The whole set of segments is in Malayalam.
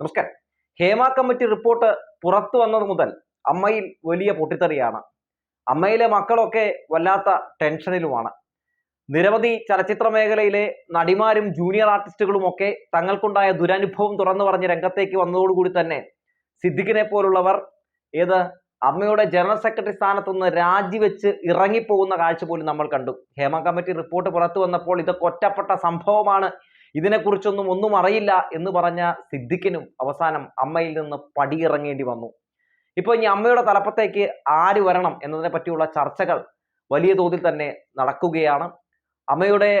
നമസ്കാരം. ഹേമ കമ്മിറ്റി റിപ്പോർട്ട് പുറത്തു വന്നത് മുതൽ അമ്മയിൽ വലിയ പൊട്ടിത്തെറിയാണ്. അമ്മയിലെ മക്കളൊക്കെ വല്ലാത്ത ടെൻഷനിലുമാണ്. നിരവധി ചലച്ചിത്ര മേഖലയിലെ നടിമാരും ജൂനിയർ ആർട്ടിസ്റ്റുകളും ഒക്കെ തങ്ങൾക്കുണ്ടായ ദുരനുഭവം തുറന്നു പറഞ്ഞ് രംഗത്തേക്ക് വന്നതോടുകൂടി തന്നെ സിദ്ദിഖിനെ പോലുള്ളവർ ഏത് അമ്മയുടെ ജനറൽ സെക്രട്ടറി സ്ഥാനത്തു നിന്ന് രാജിവെച്ച് ഇറങ്ങിപ്പോകുന്ന കാഴ്ച പോലും നമ്മൾ കണ്ടു. ഹേമ കമ്മിറ്റി റിപ്പോർട്ട് പുറത്തു വന്നപ്പോൾ ഇതൊക്കെ ഒറ്റപ്പെട്ട സംഭവമാണ് ഇതിനെക്കുറിച്ചൊന്നും ഒന്നും അറിയില്ല എന്ന് പറഞ്ഞ സിദ്ദിഖിനും അവസാനം അമ്മയിൽ നിന്ന് പടിയിറങ്ങേണ്ടി വന്നു. ഇപ്പോൾ ഇനി അമ്മയുടെ തലപ്പത്തേക്ക് ആര് വരണം എന്നതിനെ പറ്റിയുള്ള ചർച്ചകൾ വലിയ തോതിൽ തന്നെ നടക്കുകയാണ്. അമ്മയുടെ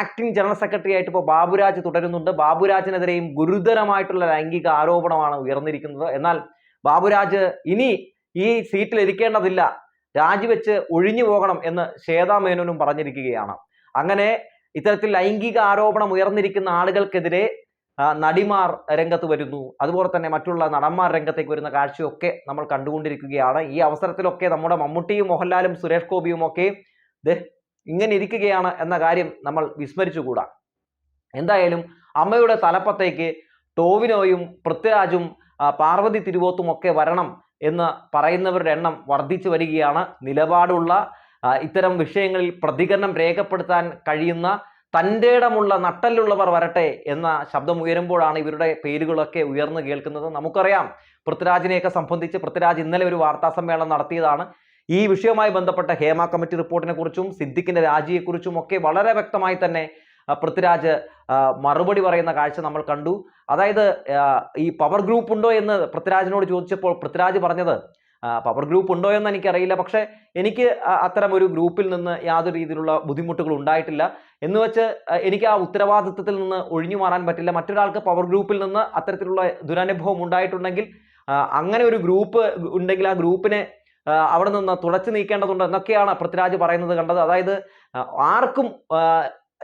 ആക്ടിംഗ് ജനറൽ സെക്രട്ടറി ആയിട്ട് ഇപ്പോൾ ബാബുരാജ് തുടരുന്നുണ്ട്. ബാബുരാജിനെതിരെയും ഗുരുതരമായിട്ടുള്ള ലൈംഗിക ആരോപണമാണ് ഉയർന്നിരിക്കുന്നത്. എന്നാൽ ബാബുരാജ് ഇനി ഈ സീറ്റിൽ ഇരിക്കേണ്ടതില്ല രാജിവെച്ച് ഒഴിഞ്ഞു പോകണം എന്ന് ശ്വേതാ മേനോനും പറഞ്ഞിരിക്കുകയാണ്. അങ്ങനെ ഇത്തരത്തിൽ ലൈംഗിക ആരോപണം ഉയർന്നിരിക്കുന്ന ആളുകൾക്കെതിരെ നടിമാർ രംഗത്ത് വരുന്നു. അതുപോലെ തന്നെ മറ്റുള്ള നടന്മാർ രംഗത്തേക്ക് വരുന്ന കാഴ്ചയൊക്കെ നമ്മൾ കണ്ടുകൊണ്ടിരിക്കുകയാണ്. ഈ അവസരത്തിലൊക്കെ നമ്മുടെ മമ്മൂട്ടിയും മോഹൻലാലും സുരേഷ് ഗോപിയും ഒക്കെ ഇങ്ങനെ ഇരിക്കുകയാണ് എന്ന കാര്യം നമ്മൾ വിസ്മരിച്ചുകൂടാ. എന്തായാലും അമ്മയുടെ തലപ്പത്തേക്ക് ടോവിനോയും പൃഥ്വിരാജും പാർവതി തിരുവോത്തും ഒക്കെ വരണം എന്ന് പറയുന്നവരുടെ എണ്ണം വർദ്ധിച്ചു വരികയാണ്. നിലപാടുള്ള ഇത്തരം വിഷയങ്ങളിൽ പ്രതികരണം രേഖപ്പെടുത്താൻ കഴിയുന്ന തന്റെ ഇടമുള്ള നട്ടല്ലുള്ളവർ വരട്ടെ എന്ന ശബ്ദം ഉയരുമ്പോഴാണ് ഇവരുടെ പേരുകളൊക്കെ ഉയർന്നു കേൾക്കുന്നത്. നമുക്കറിയാം പൃഥ്വിരാജിനെയൊക്കെ സംബന്ധിച്ച് പൃഥ്വിരാജ് ഇന്നലെ ഒരു വാർത്താ സമ്മേളനം നടത്തിയതാണ്. ഈ വിഷയവുമായി ബന്ധപ്പെട്ട ഹേമ കമ്മിറ്റി റിപ്പോർട്ടിനെ കുറിച്ചും സിദ്ദിഖിന്റെ രാജിയെക്കുറിച്ചും ഒക്കെ വളരെ വ്യക്തമായി തന്നെ പൃഥ്വിരാജ് മറുപടി പറയുന്ന കാഴ്ച നമ്മൾ കണ്ടു. അതായത് ഈ പവർ ഗ്രൂപ്പ് ഉണ്ടോ എന്ന് പൃഥ്വിരാജിനോട് ചോദിച്ചപ്പോൾ പൃഥ്വിരാജ് പറഞ്ഞത് പവർ ഗ്രൂപ്പ് ഉണ്ടോ എന്ന് എനിക്കറിയില്ല. പക്ഷേ എനിക്ക് അത്തരം ഒരു ഗ്രൂപ്പിൽ നിന്ന് യാതൊരു രീതിയിലുള്ള ബുദ്ധിമുട്ടുകൾ ഉണ്ടായിട്ടില്ല. എന്ന് വെച്ച് എനിക്ക് ആ ഉത്തരവാദിത്വത്തിൽ നിന്ന് ഒഴിഞ്ഞു മാറാൻ പറ്റില്ല. മറ്റൊരാൾക്ക് പവർ ഗ്രൂപ്പിൽ നിന്ന് അത്തരത്തിലുള്ള ദുരനുഭവം ഉണ്ടായിട്ടുണ്ടെങ്കിൽ അങ്ങനെ ഒരു ഗ്രൂപ്പ് ഉണ്ടെങ്കിൽ ആ ഗ്രൂപ്പിനെ അവിടെ നിന്ന് തുടച്ചു നീക്കേണ്ടതുണ്ട് എന്നൊക്കെയാണ് പൃഥ്വിരാജ് പറയുന്നത് കണ്ടത്. അതായത് ആർക്കും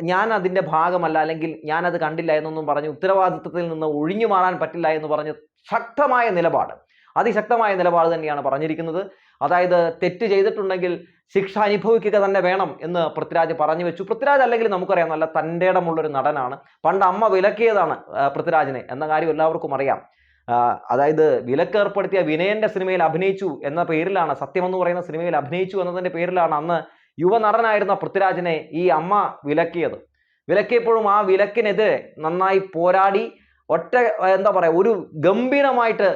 ഞാൻ അതിന്റെ ഭാഗമല്ല അല്ലെങ്കിൽ ഞാനത് കണ്ടില്ല എന്നൊന്നും പറഞ്ഞ് ഉത്തരവാദിത്വത്തിൽ നിന്ന് ഒഴിഞ്ഞു മാറാൻ പറ്റില്ല എന്ന് പറഞ്ഞ് ശക്തമായ നിലപാട്. അതിശക്തമായ നിലപാട് തന്നെയാണ് പറഞ്ഞിരിക്കുന്നത്. അതായത് തെറ്റ് ചെയ്തിട്ടുണ്ടെങ്കിൽ ശിക്ഷ അനുഭവിക്കുക തന്നെ വേണം എന്ന് പൃഥ്വിരാജ് പറഞ്ഞു വെച്ചു. പൃഥ്വിരാജ് അല്ലെങ്കിൽ നമുക്കറിയാം നല്ല തന്റെ ഇടമുള്ളൊരു നടനാണ്. പണ്ട് അമ്മ വിലക്കിയതാണ് പൃഥ്വിരാജിനെ. എന്ന കാര്യം എല്ലാവർക്കും അറിയാം. അതായത് വിലക്ക് ഏർപ്പെടുത്തിയ വിനയന്റെ സിനിമയിൽ അഭിനയിച്ചു എന്ന പേരിലാണ് സത്യം എന്ന് പറയുന്ന സിനിമയിൽ അഭിനയിച്ചു എന്നതിന്റെ പേരിലാണ് അന്ന് യുവനടനായിരുന്ന പൃഥ്വിരാജിനെ ഈ അമ്മ വിലക്കിയത്. വിലക്കിയപ്പോഴും ആ വിലക്കിനെതിരെ നന്നായി പോരാടി ഒറ്റ എന്താ പറയുക ഒരു ഗംഭീരമായിട്ട്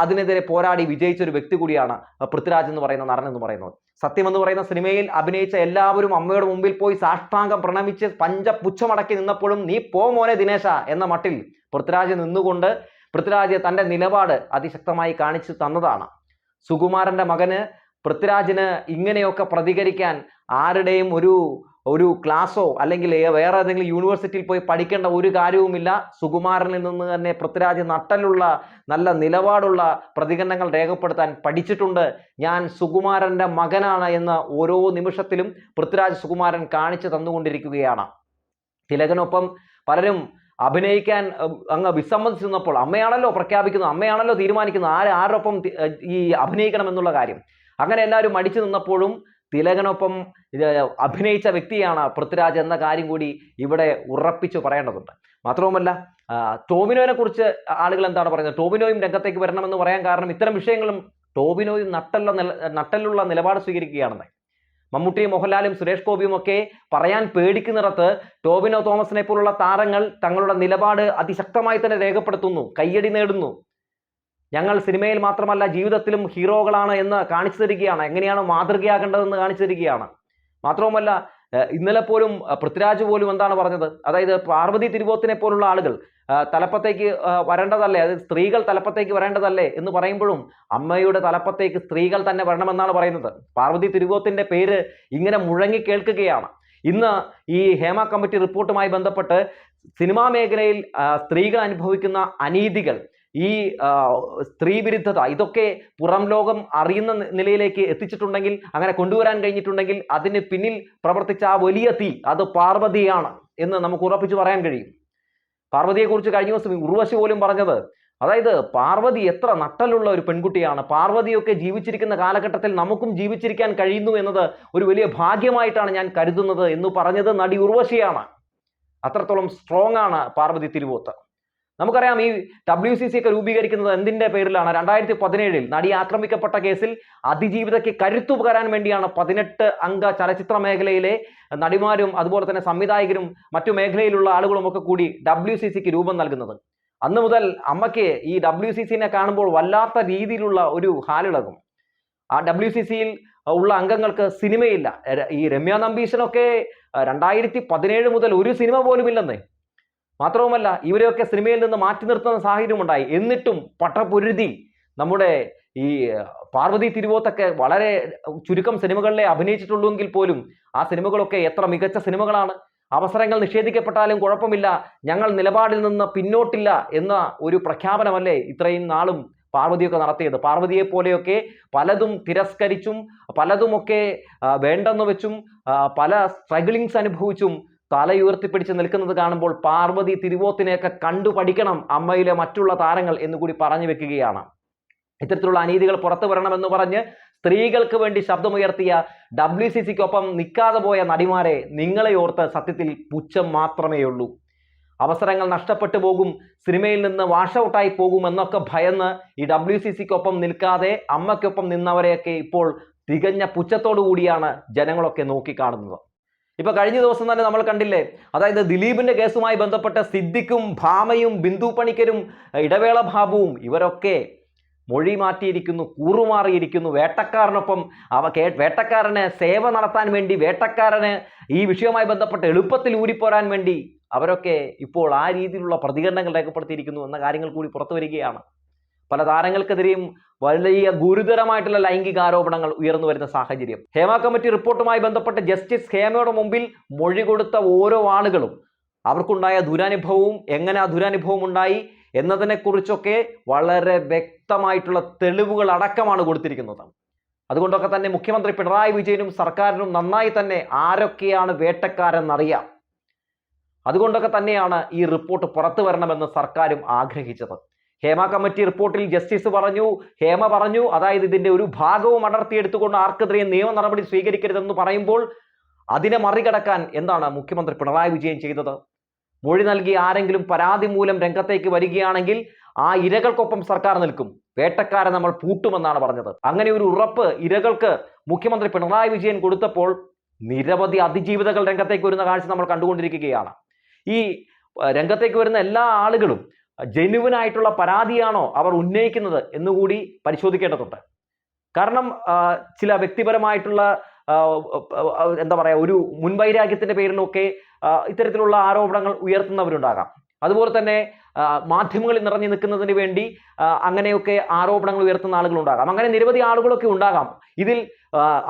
അതിനെതിരെ പോരാടി വിജയിച്ച ഒരു വ്യക്തി കൂടിയാണ് പൃഥ്വിരാജ് എന്ന് പറയുന്ന നടൻ എന്ന് പറയുന്നത്. സത്യം എന്ന് പറയുന്ന സിനിമയിൽ അഭിനയിച്ച എല്ലാവരും അമ്മയുടെ മുമ്പിൽ പോയി സാഷ്ടാംഗം പ്രണമിച്ച് പഞ്ചപുച്ഛമടക്കി നിന്നപ്പോഴും നീ പോ മോനെ ദിനേശ എന്ന മട്ടിൽ പൃഥ്വിരാജ് നിന്നുകൊണ്ട് പൃഥ്വിരാജ് തന്റെ നിലപാട് അതിശക്തമായി കാണിച്ചു തന്നതാണ്. സുകുമാരന്റെ മകന് പൃഥ്വിരാജിന് ഇങ്ങനെയൊക്കെ പ്രതികരിക്കാൻ ആരുടെയും ഒരു ഒരു ക്ലാസ്സോ അല്ലെങ്കിൽ വേറെ ഏതെങ്കിലും യൂണിവേഴ്സിറ്റിയിൽ പോയി പഠിക്കേണ്ട ഒരു കാര്യവുമില്ല. സുകുമാരനിൽ നിന്ന് തന്നെ പൃഥ്വിരാജ് നട്ടലുള്ള നല്ല നിലപാടുള്ള പ്രതികരണങ്ങൾ രേഖപ്പെടുത്താൻ പഠിച്ചിട്ടുണ്ട്. ഞാൻ സുകുമാരന്റെ മകനാണ് എന്ന് ഓരോ നിമിഷത്തിലും പൃഥ്വിരാജ് സുകുമാരൻ കാണിച്ചു തന്നുകൊണ്ടിരിക്കുകയാണ്. തിലകനൊപ്പം പലരും അഭിനയിക്കാൻ അങ്ങ് അങ്ങ് വിസമ്മതിച്ചിരുന്നപ്പോൾ അമ്മയാണല്ലോ പ്രഖ്യാപിക്കുന്നത് അമ്മയാണല്ലോ തീരുമാനിക്കുന്നത് ആര് ആരോടൊപ്പം ഈ അഭിനയിക്കണം എന്നുള്ള കാര്യം. അങ്ങനെ എല്ലാവരും മടിച്ചു നിന്നപ്പോഴും തിലകനൊപ്പം ഇത് അഭിനയിച്ച വ്യക്തിയാണ് പൃഥ്വിരാജ് എന്ന കാര്യം കൂടി ഇവിടെ ഉറപ്പിച്ചു പറയേണ്ടതുണ്ട്. മാത്രവുമല്ല ടോമിനോയിനെ കുറിച്ച് ആളുകൾ എന്താണ് പറയുന്നത്? ടോമിനോയും രംഗത്തേക്ക് വരണമെന്ന് പറയാൻ കാരണം ഇത്തരം വിഷയങ്ങളും ടോമിനോയും നട്ടല്ല നട്ടലുള്ള നിലപാട് സ്വീകരിക്കുകയാണെന്ന്. മമ്മൂട്ടിയും മോഹൻലാലും സുരേഷ് ഗോപിയും ഒക്കെ പറയാൻ പേടിക്കുന്നിടത്ത് ടോബിനോ തോമസിനെ പോലുള്ള താരങ്ങൾ തങ്ങളുടെ നിലപാട് അതിശക്തമായി തന്നെ രേഖപ്പെടുത്തുന്നു കയ്യടി നേടുന്നു. ഞങ്ങൾ സിനിമയിൽ മാത്രമല്ല ജീവിതത്തിലും ഹീറോകളാണ് എന്ന് കാണിച്ചു തരികയാണ്. എങ്ങനെയാണ് മാതൃകയാകേണ്ടതെന്ന് കാണിച്ചു തരികയാണ്. മാത്രവുമല്ല ഇന്നലെ പോലും പൃഥ്വിരാജ് പോലും എന്താണ് പറഞ്ഞത്? അതായത് പാർവതി തിരുവോത്തിനെ പോലുള്ള ആളുകൾ തലപ്പത്തേക്ക് വരേണ്ടതല്ലേ? അത് സ്ത്രീകൾ തലപ്പത്തേക്ക് വരേണ്ടതല്ലേ എന്ന് പറയുമ്പോഴും അമ്മയുടെ തലപ്പത്തേക്ക് സ്ത്രീകൾ തന്നെ വരണമെന്നാണ് പറയുന്നത്. പാർവതി തിരുവോത്തിന്റെ പേര് ഇങ്ങനെ മുഴങ്ങി കേൾക്കുകയാണ്. ഇന്ന് ഈ ഹേമ കമ്മിറ്റി റിപ്പോർട്ടുമായി ബന്ധപ്പെട്ട് സിനിമാ മേഖലയിൽ സ്ത്രീകൾ അനുഭവിക്കുന്ന അനീതികൾ ഈ സ്ത്രീ വിരുദ്ധത ഇതൊക്കെ പുറം ലോകം അറിയുന്ന നിലയിലേക്ക് എത്തിച്ചിട്ടുണ്ടെങ്കിൽ അങ്ങനെ കൊണ്ടുവരാൻ കഴിഞ്ഞിട്ടുണ്ടെങ്കിൽ അതിന് പിന്നിൽ പ്രവർത്തിച്ച ആ വലിയ തീ അത് പാർവതിയാണ് എന്ന് നമുക്ക് ഉറപ്പിച്ചു പറയാൻ കഴിയും. പാർവതിയെക്കുറിച്ച് കഴിഞ്ഞ ദിവസം ഉർവശി പോലും പറഞ്ഞത് അതായത് പാർവതി എത്ര നട്ടലുള്ള ഒരു പെൺകുട്ടിയാണ് പാർവതിയൊക്കെ ജീവിച്ചിരിക്കുന്ന കാലഘട്ടത്തിൽ നമുക്കും ജീവിച്ചിരിക്കാൻ കഴിയുന്നു എന്നത് ഒരു വലിയ ഭാഗ്യമായിട്ടാണ് ഞാൻ കരുതുന്നത് എന്ന് പറഞ്ഞത് നടി ഉർവശിയാണ്. അത്രത്തോളം സ്ട്രോങ് ആണ് പാർവതി തിരുവോത്ത്. നമുക്കറിയാം ഈ ഡബ്ല്യു സി സി ഒക്കെ രൂപീകരിക്കുന്നത് എന്തിന്റെ പേരിലാണ്? രണ്ടായിരത്തി പതിനേഴിൽ നടി ആക്രമിക്കപ്പെട്ട കേസിൽ അതിജീവിതയ്ക്ക് കരുത്തു പകരാൻ വേണ്ടിയാണ് പതിനെട്ട് അംഗ ചലച്ചിത്ര മേഖലയിലെ നടിമാരും അതുപോലെ തന്നെ സംവിധായകരും മറ്റു മേഖലയിലുള്ള ആളുകളും ഒക്കെ കൂടി ഡബ്ല്യു സി സിക്ക് രൂപം നൽകുന്നത്. അന്ന് മുതൽ അമ്മയ്ക്ക് ഈ ഡബ്ല്യു സി സിനെ കാണുമ്പോൾ വല്ലാത്ത രീതിയിലുള്ള ഒരു ഹാലിളകും. ആ ഡബ്ല്യു സി സിയിൽ ഉള്ള അംഗങ്ങൾക്ക് സിനിമയില്ല. ഈ രമ്യ നമ്പീശനൊക്കെ രണ്ടായിരത്തി പതിനേഴ് മുതൽ ഒരു സിനിമ പോലും ഇല്ലെന്നേ മാത്രവുമല്ല ഇവരെയൊക്കെ സിനിമയിൽ നിന്ന് മാറ്റി നിർത്തുന്ന സാഹചര്യം ഉണ്ടായി. എന്നിട്ടും പട്ടപൊരുതി നമ്മുടെ ഈ പാർവതി തിരുവോത്തൊക്കെ വളരെ ചുരുക്കം സിനിമകളിലെ അഭിനയിച്ചിട്ടുള്ളൂവെങ്കിൽ പോലും ആ സിനിമകളൊക്കെ എത്ര മികച്ച സിനിമകളാണ്. അവസരങ്ങൾ നിഷേധിക്കപ്പെട്ടാലും കുഴപ്പമില്ല. ഞങ്ങൾ നിലപാടിൽ നിന്ന് പിന്നോട്ടില്ല എന്ന ഒരു പ്രഖ്യാപനമല്ലേ ഇത്രയും നാളും പാർവതിയൊക്കെ നടത്തിയത്. പാർവതിയെ പോലെയൊക്കെ പലതും തിരസ്കരിച്ചും പലതുമൊക്കെ വേണ്ടെന്ന് വെച്ചും പല സ്ട്രഗിളിങ്സ് അനുഭവിച്ചും തലയുയർത്തിപ്പിടിച്ച് നിൽക്കുന്നത് കാണുമ്പോൾ പാർവതി തിരുവോത്തിനെയൊക്കെ കണ്ടു പഠിക്കണം അമ്മയിലെ മറ്റുള്ള താരങ്ങൾ എന്നുകൂടി പറഞ്ഞു വെക്കുകയാണ്. ഇത്തരത്തിലുള്ള അനീതികൾ പുറത്തു വരണമെന്ന് പറഞ്ഞ് സ്ത്രീകൾക്ക് വേണ്ടി ശബ്ദമുയർത്തിയ ഡബ്ല്യു സി സിക്കൊപ്പം നിൽക്കാതെ പോയ നടിമാരെ നിങ്ങളെ ഓർത്ത് സത്യത്തിൽ പുച്ഛം മാത്രമേ ഉള്ളൂ അവസരങ്ങൾ നഷ്ടപ്പെട്ടു പോകും സിനിമയിൽ നിന്ന് വാഷ് ഔട്ടായി പോകും എന്നൊക്കെ ഭയന്ന് ഈ ഡബ്ല്യു സി സിക്കൊപ്പം നിൽക്കാതെ അമ്മയ്ക്കൊപ്പം നിന്നവരെയൊക്കെ ഇപ്പോൾ തികഞ്ഞ പുച്ഛത്തോടു കൂടിയാണ് ജനങ്ങളൊക്കെ നോക്കിക്കാണുന്നത്. ഇപ്പൊ കഴിഞ്ഞ ദിവസം തന്നെ നമ്മൾ കണ്ടില്ലേ? അതായത് ദിലീപിന്റെ കേസുമായി ബന്ധപ്പെട്ട സിദ്ദിഖും ഭാമയും ബിന്ദു പണിക്കരും ഇടവേള ബാബുവും ഇവരൊക്കെ മൊഴി മാറ്റിയിരിക്കുന്നു കൂറുമാറിയിരിക്കുന്നു. വേട്ടക്കാരനൊപ്പം അവ കേ വേട്ടക്കാരന് സേവ നടത്താൻ വേണ്ടി വേട്ടക്കാരന് ഈ വിഷയവുമായി ബന്ധപ്പെട്ട് എളുപ്പത്തിൽ ഊരിപ്പോരാൻ വേണ്ടി അവരൊക്കെ ഇപ്പോൾ ആ രീതിയിലുള്ള പ്രതികരണങ്ങൾ രേഖപ്പെടുത്തിയിരിക്കുന്നു എന്ന കാര്യങ്ങൾ കൂടി പുറത്തു വരികയാണ്. പല താരങ്ങൾക്കെതിരെയും വലിയ ഗുരുതരമായിട്ടുള്ള ലൈംഗിക ആരോപണങ്ങൾ ഉയർന്നു വരുന്ന സാഹചര്യം. ഹേമ കമ്മിറ്റി റിപ്പോർട്ടുമായി ബന്ധപ്പെട്ട് ജസ്റ്റിസ് ഹേമയുടെ മുമ്പിൽ മൊഴി കൊടുത്ത ഓരോ ആളുകളും അവർക്കുണ്ടായ ദുരനുഭവവും എങ്ങനെ ആ ദുരനുഭവം ഉണ്ടായി എന്നതിനെക്കുറിച്ചൊക്കെ വളരെ വ്യക്തമായിട്ടുള്ള തെളിവുകൾ അടക്കമാണ് കൊടുത്തിരിക്കുന്നത്. അതുകൊണ്ടൊക്കെ തന്നെ മുഖ്യമന്ത്രി പിണറായി വിജയനും സർക്കാരിനും നന്നായി തന്നെ ആരൊക്കെയാണ് വേട്ടക്കാരെന്നറിയാം. അതുകൊണ്ടൊക്കെ തന്നെയാണ് ഈ റിപ്പോർട്ട് പുറത്തു വരണമെന്ന് സർക്കാരും ആഗ്രഹിച്ചത്. ഹേമ കമ്മിറ്റി റിപ്പോർട്ടിൽ ജസ്റ്റിസ് പറഞ്ഞു ഹേമ പറഞ്ഞു അതായത് ഇതിന്റെ ഒരു ഭാഗവും അടർത്തിയെടുത്തുകൊണ്ട് ആർക്കെതിരെയും നിയമ നടപടി സ്വീകരിക്കരുതെന്ന് പറയുമ്പോൾ അതിനെ മറികടക്കാൻ എന്താണ് മുഖ്യമന്ത്രി പിണറായി വിജയൻ ചെയ്തത്? മൊഴി നൽകി ആരെങ്കിലും പരാതി മൂലം രംഗത്തേക്ക് വരികയാണെങ്കിൽ ആ ഇരകൾക്കൊപ്പം സർക്കാർ നിൽക്കും. വേട്ടക്കാരെ നമ്മൾ പൂട്ടുമെന്നാണ് പറഞ്ഞത്. അങ്ങനെ ഒരു ഉറപ്പ് ഇരകൾക്ക് മുഖ്യമന്ത്രി പിണറായി വിജയൻ കൊടുത്തപ്പോൾ നിരവധി അതിജീവിതകൾ രംഗത്തേക്ക് വരുന്ന കാഴ്ച നമ്മൾ കണ്ടുകൊണ്ടിരിക്കുകയാണ്. ഈ രംഗത്തേക്ക് വരുന്ന എല്ലാ ആളുകളും ജെന്യുവൻ ആയിട്ടുള്ള പരാതിയാണോ അവർ ഉന്നയിക്കുന്നത് എന്നുകൂടി പരിശോധിക്കേണ്ടതുണ്ട്. കാരണം ചില വ്യക്തിപരമായിട്ടുള്ള എന്താ പറയുക ഒരു മുൻവൈരാഗ്യത്തിന്റെ പേരിലൊക്കെ ഇത്തരത്തിലുള്ള ആരോപണങ്ങൾ ഉയർത്തുന്നവരുണ്ടാകാം. അതുപോലെ തന്നെ മാധ്യമങ്ങളിൽ നിറഞ്ഞു നിൽക്കുന്നതിന് വേണ്ടി അങ്ങനെയൊക്കെ ആരോപണങ്ങൾ ഉയർത്തുന്ന ആളുകളുണ്ടാകാം. അങ്ങനെ നിരവധി ആളുകളൊക്കെ ഉണ്ടാകാം. ഇതിൽ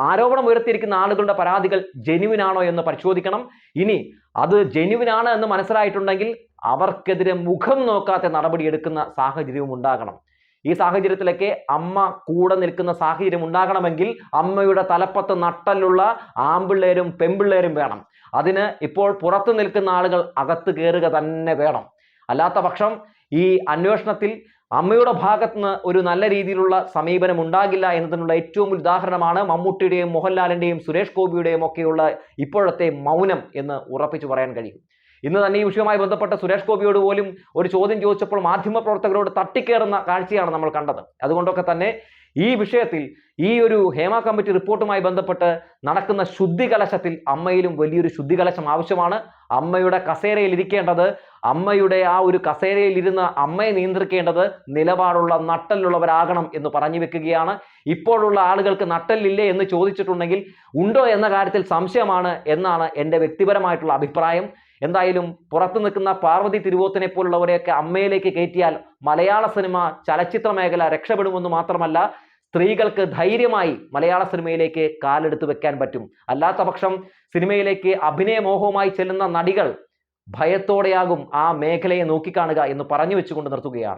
ആരോപണം ഉയർത്തിയിരിക്കുന്ന ആളുകളുടെ പരാതികൾ ജെനുവിൻ ആണോ എന്ന് പരിശോധിക്കണം. ഇനി അത് ജെനുവിൻ ആണ് എന്ന് മനസ്സിലായിട്ടുണ്ടെങ്കിൽ അവർക്കെതിരെ മുഖം നോക്കാത്ത നടപടി എടുക്കുന്ന സാഹചര്യവും ഉണ്ടാകണം. ഈ സാഹചര്യത്തിലൊക്കെ അമ്മ കൂടെ നിൽക്കുന്ന സാഹചര്യം ഉണ്ടാകണമെങ്കിൽ അമ്മയുടെ തലപ്പത്ത് നട്ടലുള്ള ആമ്പിള്ളേരും പെമ്പിള്ളേരും വേണം. അതിന് ഇപ്പോൾ പുറത്തു നിൽക്കുന്ന ആളുകൾ അകത്ത് കയറുക തന്നെ വേണം. അല്ലാത്ത പക്ഷം ഈ അന്വേഷണത്തിൽ അമ്മയുടെ ഭാഗത്ത് നിന്ന് ഒരു നല്ല രീതിയിലുള്ള സമീപനം ഉണ്ടാകില്ല എന്നതിനുള്ള ഏറ്റവും ഉദാഹരണമാണ് മമ്മൂട്ടിയുടെയും മോഹൻലാലിന്റെയും സുരേഷ് ഗോപിയുടെയും ഒക്കെയുള്ള ഇപ്പോഴത്തെ മൗനം എന്ന് ഉറപ്പിച്ചു പറയാൻ കഴിയും. ഇന്ന് തന്നെ ഈ വിഷയവുമായി ബന്ധപ്പെട്ട സുരേഷ് ഗോപിയോട് പോലും ഒരു ചോദ്യം ചോദിച്ചപ്പോൾ മാധ്യമപ്രവർത്തകരോട് തട്ടിക്കേറുന്ന കാഴ്ചയാണ് നമ്മൾ കണ്ടത്. അതുകൊണ്ടൊക്കെ തന്നെ ഈ വിഷയത്തിൽ ഈ ഒരു ഹേമ കമ്മിറ്റി റിപ്പോർട്ടുമായി ബന്ധപ്പെട്ട് നടക്കുന്ന ശുദ്ധി കലശത്തിൽ അമ്മയിലും വലിയൊരു ശുദ്ധി കലശം ആവശ്യമാണ്. അമ്മയുടെ കസേരയിൽ ഇരിക്കേണ്ടത് അമ്മയുടെ ആ ഒരു കസേരയിൽ ഇരുന്ന് അമ്മയെ നിയന്ത്രിക്കേണ്ടത് നിലപാടുള്ള നട്ടലുള്ളവരാകണം എന്ന് പറഞ്ഞു വെക്കുകയാണ്. ഇപ്പോഴുള്ള ആളുകൾക്ക് നട്ടലില്ലേ എന്ന് ചോദിച്ചിട്ടുണ്ടെങ്കിൽ ഉണ്ടോ എന്ന കാര്യത്തിൽ സംശയമാണ് എന്നാണ് എന്റെ വ്യക്തിപരമായിട്ടുള്ള അഭിപ്രായം. എന്തായാലും പുറത്തു നിൽക്കുന്ന പാർവതി തിരുവോത്തിനെ പോലുള്ളവരെയൊക്കെ അമ്മയിലേക്ക് കയറ്റിയാൽ മലയാള സിനിമ ചലച്ചിത്ര മേഖല രക്ഷപ്പെടുമെന്ന് മാത്രമല്ല സ്ത്രീകൾക്ക് ധൈര്യമായി മലയാള സിനിമയിലേക്ക് കാലെടുത്ത് വെക്കാൻ പറ്റും. അല്ലാത്ത പക്ഷം സിനിമയിലേക്ക് അഭിനയമോഹവുമായി ചെല്ലുന്ന നടികൾ ഭയത്തോടെയാകും ആ മേഖലയെ നോക്കിക്കാണുക എന്ന് പറഞ്ഞു വെച്ചുകൊണ്ട് നിർത്തുകയാണ്.